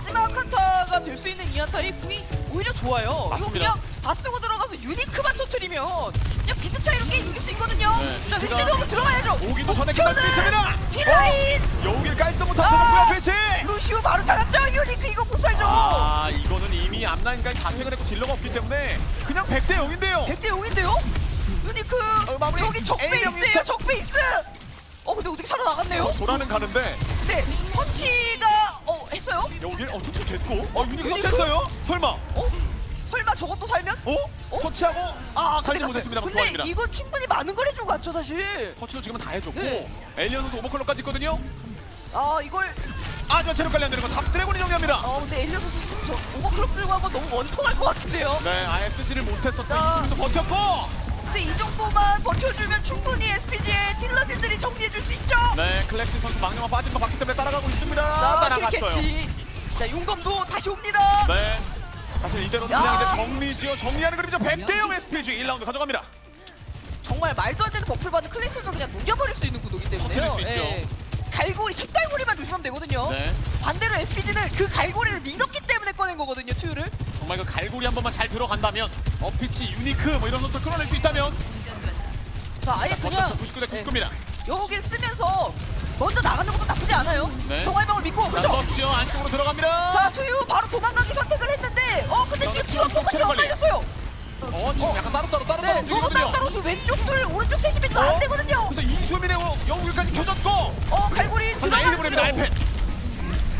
마지막 한타가 될 수 있는 이 한타의 궁이 오히려 좋아요. 맞습니다. 이거 그냥 다 쓰고 들어가서 유니크만 터트리면 그냥 비트 차이로 게임 이길 수 있거든요. 네, 자, 비트가- 윈스도 한번 들어가야죠. 오기도 전에 끝날 수 있습니다. 딜라인! 여우길 깔끔 못한 아! 선수고요 패치. 루시오 바로 찾았죠. 유니크 이거 못 살죠. 아 이거는 이미 앞라인까지 강행을 했고 딜러가 없기 때문에 그냥 100대 0인데요. 100대 0인데요? 유니크 어, 마무리. 여기 적 A 명 베이스예요. 윈스턴. 적 베이스. 어 근데 어떻게 살아나갔네요? 도라는 가는데 네, 터치가 어 했어요? 여우길 어 터치 됐고 어 유니크 유니크? 터치했어요. 설마 어? 설마 저것도 살면? 어? 어? 터치하고 아 살지 못했습니다. 근데 교환입니다. 이건 충분히 많은 걸 해준 것 같죠 사실. 터치도 지금은 다 해줬고 네. 엘리언도 오버클럭까지 있거든요. 아 이걸 아저 체력 관리 안 되는 건탑 드래곤이 정리합니다. 어 근데 엘리어 선수 저 오버클럭 들고 한 건 너무 원통할 것 같은데요. 네, 아예 쓰지를 못했었던 자. 이수민도 버텼고 근데 이 정도만 버텨주면 충분히 SPG의 딜러진들이 정리해줄 수 있죠. 네, 클래식 선수 망령아 빠진 거 봤기 때문에 따라가고 있습니다. 자 따라갔어요. 자 용검도 다시 옵니다. 네. 사실 이대로는 야. 그냥 이제 정리지어 정리하는 그림이죠. 100대 0 SPG 1라운드 가져갑니다. 정말 말도 안 되는 버플 받은 클래스도 그냥 녹여버릴 수 있는 구도기 때문에요. 터뜨릴 수 있죠. 예. 갈고리 첫 갈고리만 조심하면 되거든요. 네. 반대로 SPG는 그 갈고리를 믿었기 때문에 꺼낸 거거든요. 튜를. 정말 그 갈고리 한 번만 잘 들어간다면 어피치, 유니크 뭐 이런 것들 끌어낼 수 있다면 자 아예 그냥 99대 99입니다. 여기 쓰면서 먼저 나가는 것도 나쁘지 않아요. 네. 동아일방을 믿고 자, 그렇죠. 넣었죠. 안쪽으로 들어갑니다. 자 투유 바로 도망가기 선택을 했는데 어 근데 지금 포커싱 체력 관리. 엇갈렸어요. 어, 지금 약간 따로따로 따로따로 네, 너무 움직이거든요. 따로따로 좀 왼쪽 둘 오른쪽 셋이 어? 안 되거든요. 그래서 이수민의 영웅까지 켜졌고 어 갈고리 하지만 에이드 보냅니다. 들어가요. 알펜.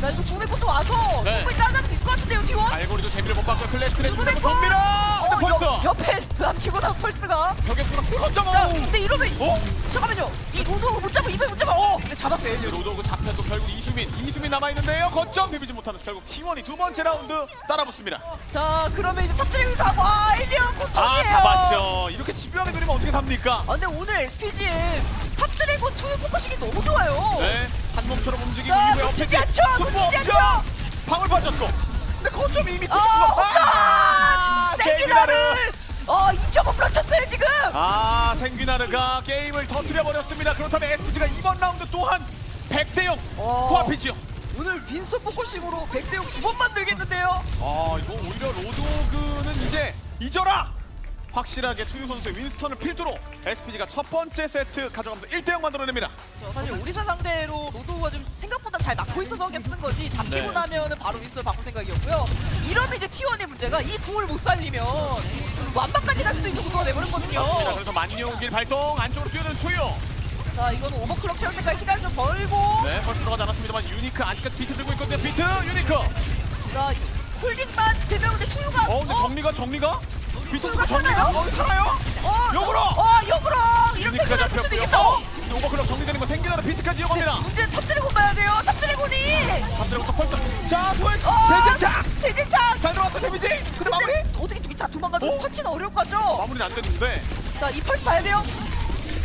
자 이거 꽃도 와서 네. 충분히 따라잡을 수 있을 것 같은데요 티원. 갈고리도 재미를 못 받고 클래스를 죽음의 주면서 꽃. 봅니다. 근데 어, 벌써 옆, 옆에 남기고 난 펄스가. 벽에 뚫어 자 끌어잡아. 근데 이러면 어? 잠깐만요. 이 로드 못 잡아 이번에 못 잡아. 어 근데 잡았어요 엘리오. 로도그 잡혔고 결국 이수민 이수민 남아있는데요 거점 비비지 못하면서 결국 T1이 두 번째 라운드 따라붙습니다 자 그러면 이제 탑드래곤 가고 아 엘리오 고통이에요. 아 잡았죠 이렇게 집요하게 노리면 어떻게 삽니까 아 근데 오늘 SPG의 탑드래곤 투 포커싱이 너무 좋아요. 네 한 몸처럼 움직이고 자, 이후에 놓치지 않죠, 놓치지 않죠. 방울 빠졌고. 근데 거점이 이미 99가 아, 아, 세기나를! 어 2.5 플러쳤어요 지금. 아 생귀나르가 게임을 터뜨려 버렸습니다. 그렇다면 SPG가 이번 라운드 또한 100대 0 어. 코앞이지요. 오늘 윈서 포커싱으로 100대 0 두 번 만들겠는데요. 아 이거 오히려 로도그는 이제 잊어라 확실하게 투유 선수의 윈스턴을 필두로 SPG가 첫 번째 세트 가져가면서 1대0 만들어냅니다 저 사실 오리사 상대로 로도가 좀 생각보다 잘 막고 있어서 쓴 거지 잡히고 네. 나면은 바로 윈서 바꿀 생각이었고요. 이러면 이제 T1의 문제가 이 궁을 못 살리면 완박까지 갈 수도 있는 구도가 돼버렸거든요. 맞습니다. 그래서 만용길 발동 안쪽으로 뛰어드는 투유 자 이거는 오버클럭 채울 때까지 시간 좀 벌고 네 벌써 들어가지 않았습니다만 유니크 아직까지 비트 들고 있거든요 비트 유니크 어자 홀딩만 되면 근데 투유가 근데 정리가 정리가 쓰고 정리가? 어 살아요? 어, 역으로! 어 역으로! 이렇게 생각할 수도 잡혔고요 있겠다. 어 근데 오버클럭 정리되는 거 생기나라 비트까지 이어갑니다. 문제는 탑드래곤 봐야 돼요. 탑드래곤이! 갑자기 벌써 자 포획 어, 대제차 대진창! 잘 들어왔어 데미지? 근데 마무리? 어떻게 저기 다 도망가죠? 어? 터치는 어려울 것 같죠? 마무리는 안 됐는데. 자 이 펄스 봐야 돼요.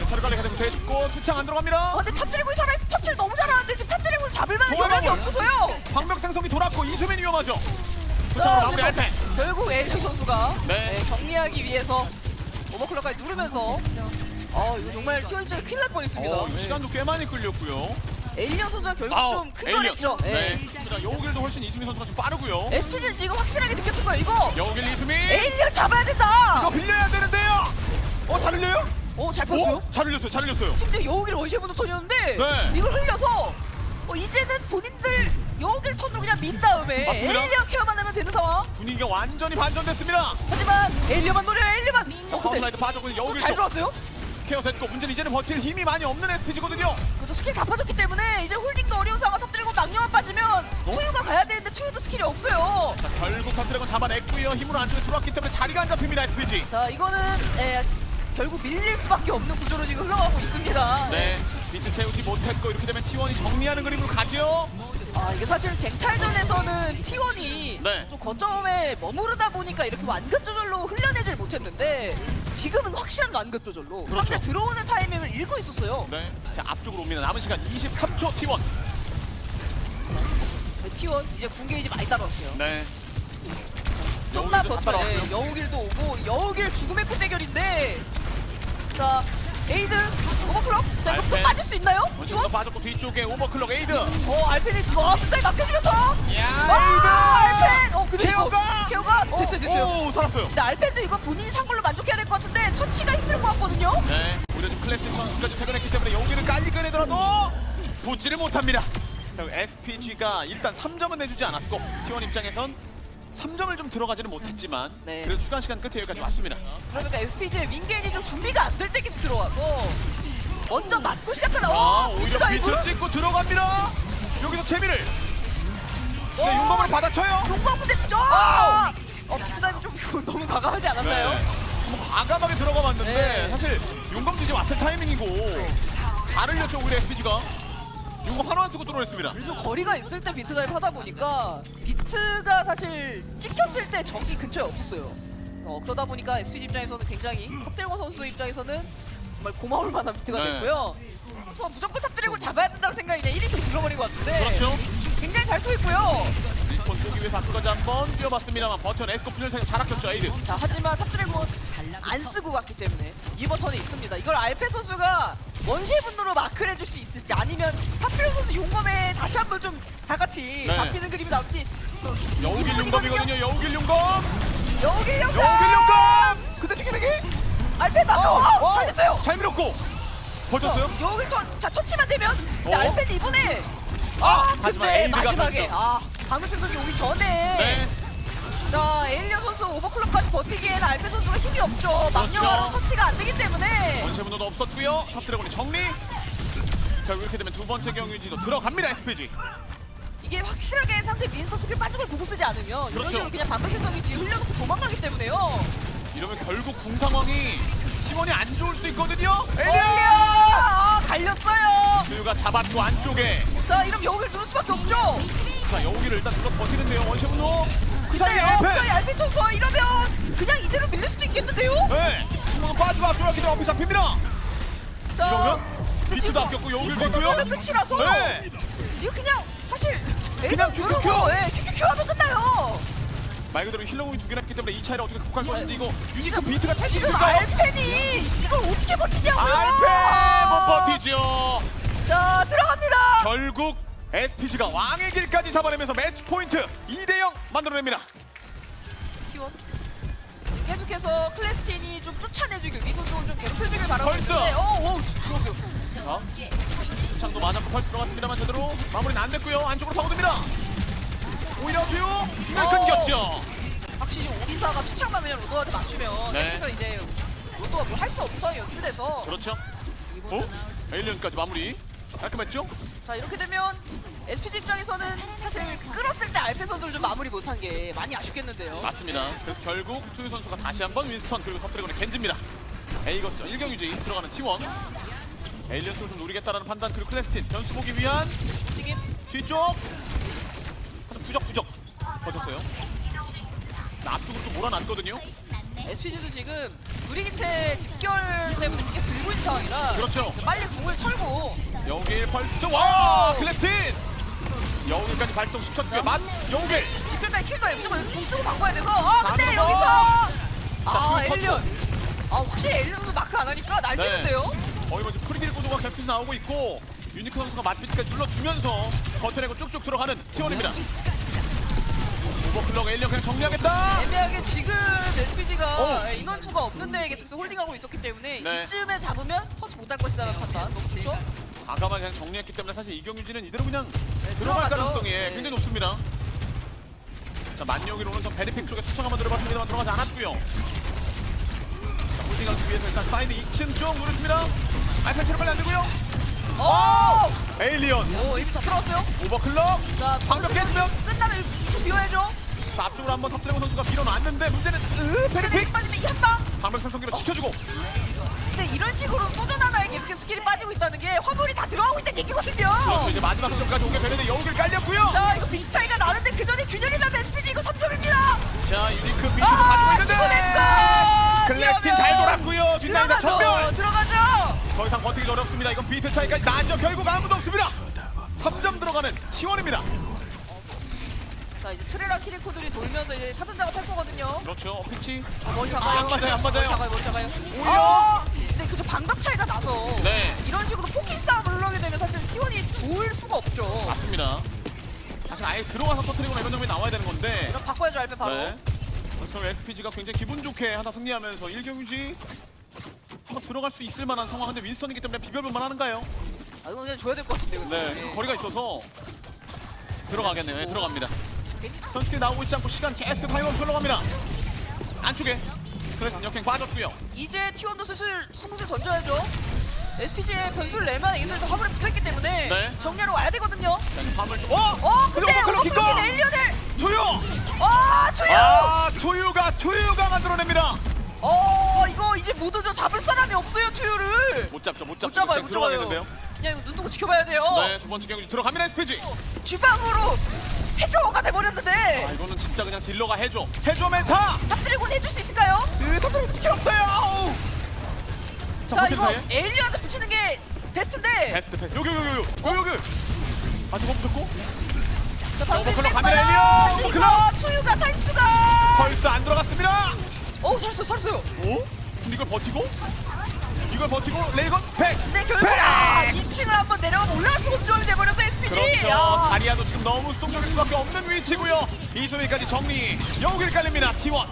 차를 관리 가장 돼있고 투창 안 아, 들어갑니다. 근데 탑드래곤이 살아있어. 터치를 너무 잘하는데 지금 탑드래곤 잡을 만한 여력이 없어서요. 방벽 생성이 돌았고 이수민이 위험하죠 자, 투창으로 마무리 그래서 알펜 결국 엘리 선수가 네. 네, 정리하기 위해서 오버클럭까지 누르면서 어 이거 정말 T1 입장에 큰일 날 뻔했습니다. 어, 시간도 꽤 많이 끌렸고요 엘리언 선수가 결국 아우, 좀 큰걸 엘리언. 했죠. 네. 자, 여우길도 훨씬 이수민 선수가 좀 빠르고요. SPG는 지금 확실하게 느꼈을 거예요. 이거 여우길 이수민. 엘리언 잡아야 된다. 이거 빌려야 되는데요. 어, 잘 흘려요? 오잘 폈어요. 오, 잘 흘렸어요. 잘 흘렸어요. 심지어 여우기를 원시문도 턴이었는데 네. 이걸 흘려서 어, 이제는 본인들 여우기를 턴으로 그냥 민 다음에 맞습니다. 엘리언 케어만 하면 되는 상황. 분위기가 완전히 반전됐습니다. 하지만 엘리언만 노려요 엘리언만. 어, 근데 파운라이트 빠졌고 또 여우길 잘쪽 들어왔어요. 케어 됐고 문제는 이제는 버틸 힘이 많이 없는 SPG거든요. 그래도 스킬 다 빠졌기 때문에 이제 홀딩도 어려운 상황 탑드래곤 망령만 빠지면 투유가 가야 되는데 투유도 스킬이 없어요. 자, 결국 탑드래곤 잡아냈고요. 힘으로 안쪽에 들어왔기 때문에 자리가 안 잡힙니다. SPG. 자 이거는 에, 결국 밀릴 수밖에 없는 구조로 지금 흘러가고 있습니다. 네. 비트 채우지 못했고 이렇게 되면 T1이 정리하는 그림으로 가죠. 아 이게 사실 쟁탈전에서는 T1이 네. 좀 거점에 머무르다 보니까 이렇게 완급 조절로 흘려내질 못했는데 지금은 확실한 완급 조절로 그렇죠. 상대 들어오는 타이밍을 읽고 있었어요. 네. 자, 앞쪽으로 옵니다. 남은 시간 23초 T1. 네, T1 이제 군게이지 많이 따라왔어요. 네. 좀만 여우길도 다. 따라왔고요. 여우길도 오고 여우길 죽음의 꽃 대결인데 자 에이드 오버클럭 자 이거 또 알펜. 빠질 수 있나요? 원심도 빠졌고 뒤쪽에 오버클럭 에이드. 어 알펜이 와 끝까지 막혀주면서 야아 알펜 어 근데 케어가! 케어가 됐어요 됐어요 오 살았어요. 근데 알펜도 이거 본인이 산 걸로 만족해야 될 것 같은데 터치가 힘들 것 같거든요 네, 오히려 좀 클래식 선수까지 퇴근했기 때문에 여기를 깔리 꺼내더라도 붙지를 못합니다. SPG가 일단 3점은 내주지 않았고 T1 입장에선 3점을 좀 들어가지는 못했지만 네. 그래도 추가 시간 끝에 여기까지 왔습니다. 그러니까 SPG의 윙게인이 좀 준비가 안 될 때 계속 들어와서 먼저 맞고 시작하는 아, 어 오히려 비트 찍고 들어갑니다. 여기서 채미를 네, 용검을 받아쳐요. 용광 근데 아! 어 비트다임 좀 너무 과감하지 않았나요? 네. 한번 과감하게 들어가 봤는데 네. 사실 용검 이제 왔을 타이밍이고 잘 흘렸죠 오히려 SPG가 용검 하나 안 쓰고 뚫어냈습니다. 좀 거리가 있을 때 비트다임 하다 보니까 비트가 사실 찍혔을 때 적이 근처에 없어요. 어, 그러다 보니까 SPG 입장에서는 굉장히 컵대고 선수 입장에서는 정말 고마울 만한 비트가 네. 됐고요. 그래서 무조건 탑 드래곤 잡아야 된다는 생각이 그냥 1위 들어버린 것 같은데 그렇죠. 굉장히 잘 투있고요. 리스폰 보기 위해서 앞까지 한번 뛰어봤습니다만 버텨냈고 분열 생각 잘 아꼈죠 에이드. 자 하지만 탑 드래곤 안 쓰고 갔기 때문에 이 버튼이 있습니다. 이걸 알페 선수가 원시의 분노로 마크를 해줄 수 있을지 아니면 탑 드래곤 선수 용검에 다시 한번 좀 다 같이 네. 잡히는 그림이 나올지 여우길 용검이거든요 여우길 용검 여기 용검! 여우길 용검 근데 튀기내기 알페 막아! 어, 잘 됐어요! 잘 밀었고. 버텼어요? 여기 또, 자 터치만 되면 근데 어? 알펜이 이번에 아 하지만 근데 에이드가 마지막에 됐어. 아 방금 생각이 오기 전에 네. 자 에일리언 선수 오버클럭까지 버티기에는 알펜 선수가 힘이 없죠. 망령아로 터치가 안 되기 때문에. 원시분도도 없었고요. 탑드래곤이 정리. 결국 이렇게 되면 두 번째 경유지도 들어갑니다 SPG 이게 확실하게 상대 민서 스킬 빠진 걸 보고 쓰지 않으면 이런 그렇죠. 식으로 그냥 방금 생각이 뒤에 흘려놓고 도망가기 때문에요 이러면 결국 궁 상황이 팀원이 안 좋을 수 있거든요! 에이드 아! 갈렸어요! 류가 잡았고 안쪽에. 자 이러면 여기를 누를 수밖에 없죠? 자 여우기를 일단 눌러 버티는데요 원시분도. 그 사이에 네, 에페 없어요 알펜 선수 이러면 그냥 이대로 밀릴 수도 있겠는데요? 네. 신문은 빠지고 앞쪽으로 기대 앞에 잡힙니다. 자 이러면 근데 비트도 지금 아꼈고 여우길 이거는 됐고요. 하면 끝이라서 네. 이거 그냥 사실 그냥 그냥 큐큐큐. 누르고 예, 큐큐큐 하면 끝나요 말 그대로 힐러공이 두 개나 있기 때문에 이 차이를 어떻게 극복할 것인지 이거 유니크 비트가 찰수 지금 있을까요? 알펜이 이걸 어떻게 버티냐고요? 알페 못 버티죠. 자 들어갑니다. 결국 SPG가 왕의 길까지 잡아내면서 매치 포인트 2대0 만들어냅니다. T1 계속해서 클래스틴이 좀 쫓아내주길 미도 쪽을 좀 괴롭혀주길 바라고 벌써! 있는데 어오 죽었어요. 자 수창도 맞았고 펄스 들어갔습니다만 제대로 마무리는 안 됐고요. 안쪽으로 파고듭니다 오히려 뷰 이걸 어. 끊겼죠. 확실히 오리사가 투창만 그냥 로도한테 맞추면 네. 여기서 이제 로도가 뭘 할 수 없는 상황이 연출돼서. 그렇죠. 어? 이분은 에일리언까지 마무리. 깔끔했죠? 자 이렇게 되면 SPG 입장에서는 사실 끌었을 때 알페 선수를 좀 마무리 못한 게 많이 아쉽겠는데요. 맞습니다. 그래서 결국 투유 선수가 다시 한번 윈스턴 그리고 탑드래곤의 겐지입니다. A거점 1경 유지 들어가는 T1 에일리언 쪽을 좀 노리겠다라는 판단 그리고 클래스틴. 변수 보기 위한 지금 뒤쪽 부적 부적 버텼어요. 자, 앞쪽으로 또 몰아놨거든요. SPG도 지금 브리기테 집결 때문에 계속 들고 있는 상황이라 그렇죠. 빨리 궁을 털고. 여길 펄스 와! 클래스틴! 여길까지 발동 시켰고요. 맛 여길 집결까지 킬 거예요. 무조건 여기서 궁 쓰고 바꿔야 돼서. 아 근데. 여기서 아 자, 엘리언. 아 확실히 엘리언 선수 마크 안 하니까 날뛰는데요. 거의 뭐 지금 프리딜 구도가 계속해서 나오고 있고 유니크 선수가 맛비트까지 눌러주면서 버텨내고 쭉쭉 들어가는 T1입니다. 오 버클럭 에일리언 그냥 정리하겠다 애매하게 지금 SPG가 어. 인원수가 없는데 계속해서 홀딩하고 있었기 때문에 네. 이쯤에 잡으면 터치 못할 것이라는 판단 너무 좋죠. 과감하게 그냥 정리했기 때문에 사실 이경유지는 이대로 그냥 들어갈 들어가죠. 가능성이 네. 굉장히 높습니다. 자 만용일 오른쪽 베리픽 쪽에 수청 한번 들어봤습니다만 들어가지 않았고요. 자 홀딩하기 위해서 일단 사이드 2층 쪽 누르십니다. 알펜체로 빨리 안 되고요. 오! 에일리언 오 이미 다 들어왔어요. 오버클럭 자 방벽 깨지면 끝나면 2초 비워야죠. 자, 앞쪽으로 한번 탑드래곤 선수가 밀어놨는데 문제는 으, 베리픽 베리픽 빠지면 이 한 방. 방벽 생성기로 지켜주고 근데 이런 식으로 소전 하나에 계속해서 스킬이 빠지고 있다는 게 화물이 다 들어가고 있다는 얘기거든요. 그렇죠 이제 마지막 시점까지 오게 되는데 여우길 깔렸고요. 자 이거 빅 차이가 나는데 그 전에 균열이 나면 SPG 이거 3점입니다. 자 유니크 아 가지고 죽어냈다. 있는데 클래스틴 잘 돌았고요. 들어가죠. 전멸. 들어가죠. 더 이상 버티기 어렵습니다. 이건 비트 차이까지 나죠. 결국 아무도 없습니다. 3점 들어가는 T1입니다. 자 이제 트레라 키리코들이 돌면서 이제 사전 작업 할 거거든요. 그렇죠. 어 피치 아, 머리 아, 잡아요. 안 맞아요, 안 맞아요. 머리 잡아요. 머리 잡아요. 오히려 어! 근데 그저 방벽 차이가 나서 네. 이런 식으로 포킹 싸움을 하게 되면 사실 T1이 좋을 수가 없죠. 맞습니다. 사실 아예 들어가서 터트리거나 이런 장면이 나와야 되는 건데. 이거 바꿔야죠 알페 바로. 네. 그럼 LPG가 굉장히 기분 좋게 하나 승리하면서 1경유지 한번 들어갈 수 있을 만한 상황인데 윈스턴이기 때문에 비벼볼만 하는가요? 아 이거 그냥 줘야 될 것 같은데 근데. 네, 좀 거리가 있어서 들어가겠네요. 네, 들어갑니다. 선수들이 나오고 있지 않고 시간 계속 타이머 흘러갑니다. 안쪽에 그래서 역행 빠졌고요. 이제 T1도 슬슬 승부를 던져야죠. SPG의 변수를 내면 얘들도 화물에 붙어있기 때문에 네. 정리하러 와야 되거든요. 자, 좀 어! 어 근데 오버클럭인 킥거! 엘리언을 조유! 아 조용! 아, 조유가 조유가 만들어냅니다. 어 이거 이제 못 오죠 잡을 사람이 없어요 투유를 못 잡죠, 못 잡죠. 못 잡아요 못 잡아요. 그냥 이거 눈 뜨고 지켜봐야 돼요 네, 두 번째 경기 들어갑니다. SPG. 주방으로 해줘가 아, 돼버렸는데 이거는 진짜 그냥 딜러가 해줘. 해줘 멘타. 탑드래곤 해줄 수 있을까요? 으, 탑돌 스킬 없어요. 자, 자 버튼 이거 사이에. 엘리언한테 붙이는 게 베스트인데 베스트 패스. 여기 여기 여기 여기 여기. 아, 저거 붙었고. 자, 방금 오버클럭 뺀 가면 거야. 엘리언! 이거 투유가 살 수가 벌써 안 들어갔습니다. 어우 살았어요 살았어요 오? 근데 이걸 버티고? 이걸 버티고 레이건 팩. 근데 결국 아 2층을 한번 내려가면 올라갈 수가 없죠 돼버려서 SPG 그렇죠. 야. 자리야도 지금 너무 쏙적일 수밖에 없는 위치고요. 이소미까지 정리. 여기를 깔립니다. T1.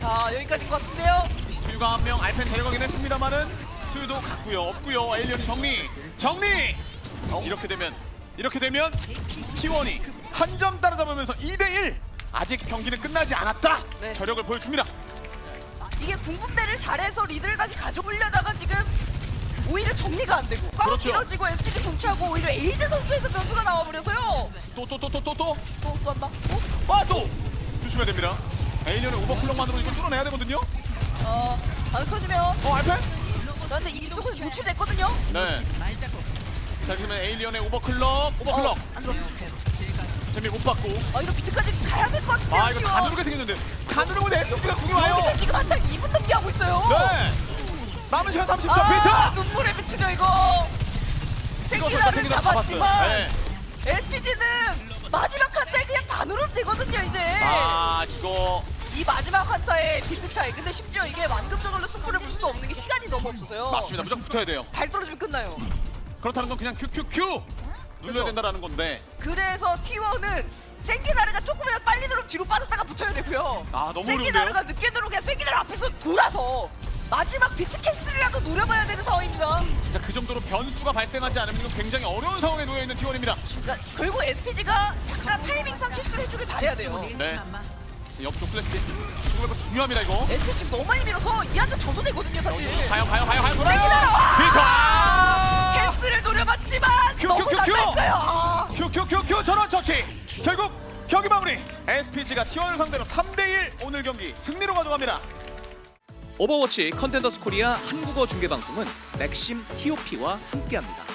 자 여기까지인 것 같은데요 튜가 한 명 알펜 데려가긴 했습니다만은 튜도 갔고요. 없고요. 에일리언이 정리. 정리. 이렇게 되면 이렇게 되면 T1이 한 점 따라잡으면서 2대 1. 아직 경기는 끝나지 않았다. 네. 저력을 보여줍니다. 이게 궁분대를 잘해서 리드를 다시 가져오려다가 지금 오히려 정리가 안 되고 싸움 그렇죠. 길어지고 SPG 궁차고 오히려 에이드 선수에서 변수가 나와버려서요 또 또 또 또 또 또. 또또 한방 어? 아 또. 조심해야 됩니다. 에일리언의 오버클럭만으로 이거 뚫어내야 되거든요. 어, 안 터지면 어 알펜? 근데 이쪽은 노출됐거든요 네. 자 그러면 에일리언의 오버클럭 오버클럭 어, 안 들었어 재미 못 받고. 아 이거 비트까지 가야 될 것 같은데요 아 이거 다 누르게 생겼는데. 다 누르면 SP가 궁이 와요. 여기서 지금 한타 2분 넘게 하고 있어요. 네. 남은 시간 30초. 아 비트! 눈물의 비트죠 이거. 생기라를 생기라 잡았지만 네. SPG는 마지막 한타에 그냥 다 누르면 되거든요 이제. 아 이거. 이 마지막 한타의 비트 차이. 근데 심지어 이게 완금적으로 승부를 볼 수도 없는 게 시간이 너무 없어서요. 맞습니다. 무조건 붙어야 돼요. 발 떨어지면 끝나요. 그렇다는 건 그냥 큐큐큐 눌러야. 된다라는 건데. 그래서 T1은 생기나르가 조금이라도 빨리 들어오면 뒤로 빠졌다가 붙어야 되고요. 아, 너무 생기나르가 늦게 들어오면 그냥 생기나르 앞에서 돌아서 마지막 캔슬이라도 노려봐야 되는 상황입니다. 진짜 그 정도로 변수가 발생하지 않으면 이건 굉장히 어려운 상황에 놓여 있는 T1입니다. 그러니까 결국 SPG가 약간 타이밍상 실수를 해주길 바라야 돼요. 네. 옆쪽 플래시 이거 중요합니다 이거. SPG 지금 너무 많이 밀어서 이 한타 져도 되거든요 사실. 가요 가요 가요 가요. 생기나르 와! 비트 아! 캔슬을 노려봤지만 큐, 너무 큐, 큐, 아. 큐큐큐큐 전원 처치 결국 경기 마무리 SPG가 T1을 상대로 3대1 오늘 경기 승리로 가져갑니다 오버워치 컨텐더스 코리아 한국어 중계방송은 맥심 TOP와 함께합니다.